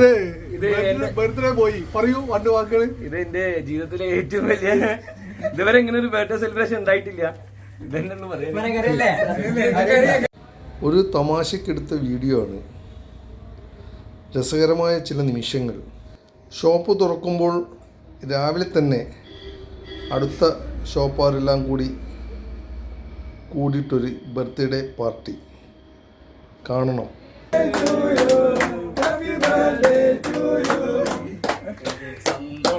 ഇത് എന്റെ- ബർത്ത്ഡേ പോയി. പറയൂ രണ്ട് വാക്കുകൾ ഇത് എന്റെ ജീവിതത്തിലെ ഏറ്റവും വലിയ ഇതുവരെ ഇങ്ങനെ ഒരു ബർത്ത്ഡേ സെലിബ്രേഷൻ ഉണ്ടായിട്ടില്ല. ഒരു തമാശക്കെടുത്ത വീഡിയോ ആണ്. രസകരമായ ചില നിമിഷങ്ങൾ. ഷോപ്പ് തുറക്കുമ്പോൾ രാവിലെ തന്നെ അടുത്ത ഷോപ്പാരെല്ലാം കൂടി കൂടിയിട്ടൊരു ബർത്ത്ഡേ പാർട്ടി കാണണം.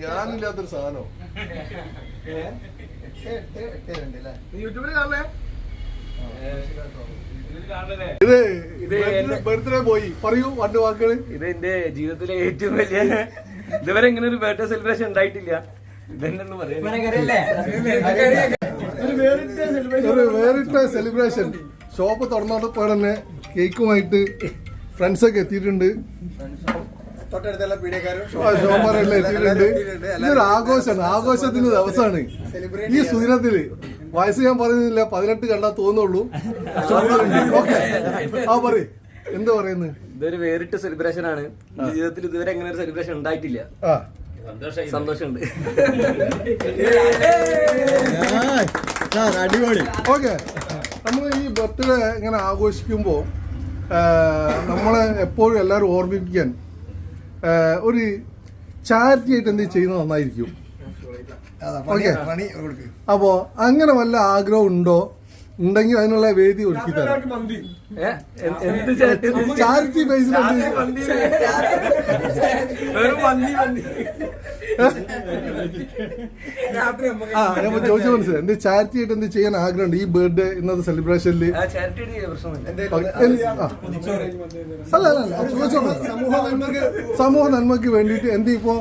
ഞാനില്ലാത്തൊരു സാധനോ യൂട്യൂബിൽ ഇത് ബർത്ത്ഡേ പോയി പറയൂ രണ്ട് വാക്കുകൾ ഇത് എന്റെ ജീവിതത്തിലെ ഏറ്റവും വലിയ ഇതുവരെ ഇങ്ങനെ ഒരു ബർത്ത്ഡേ സെലിബ്രേഷൻ ഉണ്ടായിട്ടില്ല. ഒരു വേറിട്ട സെലിബ്രേഷൻ ഷോപ്പ് തുറന്നപ്പോ തന്നെ കേക്കുമായിട്ട് ഫ്രണ്ട്സൊക്കെ എത്തിയിട്ടുണ്ട്. തൊട്ടടുത്തുള്ള പീഡിയക്കാരും എത്തിയിട്ടുണ്ട്. ഇതൊരു ആഘോഷമാണ്. ആഘോഷത്തിന്റെ ദിവസമാണ്. ഈ സുദിനത്തിൽ വയസ്സ് ഞാൻ പറയുന്നില്ല പതിനെട്ട് കണ്ടാ തോന്നുള്ളൂ ഓക്കെ. ആ പറ എന്ത് പറയുന്നു? ഇതൊരു വേറിട്ട സെലിബ്രേഷൻ ആണ്. ജീവിതത്തിൽ ഇതുവരെ ഇങ്ങനെ ഒരു സെലിബ്രേഷൻ ഉണ്ടായിട്ടില്ല. ആ. സന്തോഷമുണ്ട്. അടിപൊളി. ഓക്കെ. നമ്മൾ ഈ ബർത്ത്ഡേ ഇങ്ങനെ ആഘോഷിക്കുമ്പോൾ നമ്മളെ എപ്പോഴും എല്ലാവരും ഓർമ്മിപ്പിക്കാൻ ഒരു ചാരിറ്റി ആയിട്ട് എന്തെങ്കിലും ചെയ്യുന്നത് നന്നായിരിക്കും. ഓക്കെ. അപ്പോൾ അങ്ങനെ വല്ല ആഗ്രഹം ഉണ്ടോ? ഉണ്ടെങ്കിൽ അതിനുള്ള വേദി ഒരുക്കി തരാം? ചാരിറ്റി ആ ഞാൻ ചോദിച്ചു മനസ്സിലായി. എന്റെ ചാരിറ്റി ആയിട്ട് എന്ത് ചെയ്യാൻ ആഗ്രഹമുണ്ട്? ഈ ബർത്ത്ഡേ ഇന്നത്തെ സെലിബ്രേഷനിൽ അല്ല അല്ല ചോദിച്ചോളൂ സമൂഹ നന്മക്ക് വേണ്ടിയിട്ട് എന്ത് ഇപ്പോ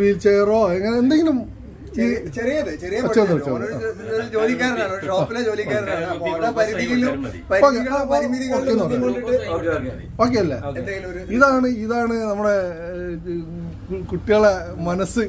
വീൽ ചെയറോ അങ്ങനെ എന്തെങ്കിലും ചെറിയത് ചെറിയ ജോലിക്കാരനാണ് ഒരു ഷോപ്പിലെ ജോലിക്കാരനാണ് ഓക്കെ, അല്ലേ എന്തെങ്കിലും ഇതാണ് ഇതാണ് നമ്മുടെ കുട്ടികളെ മനസ്സ്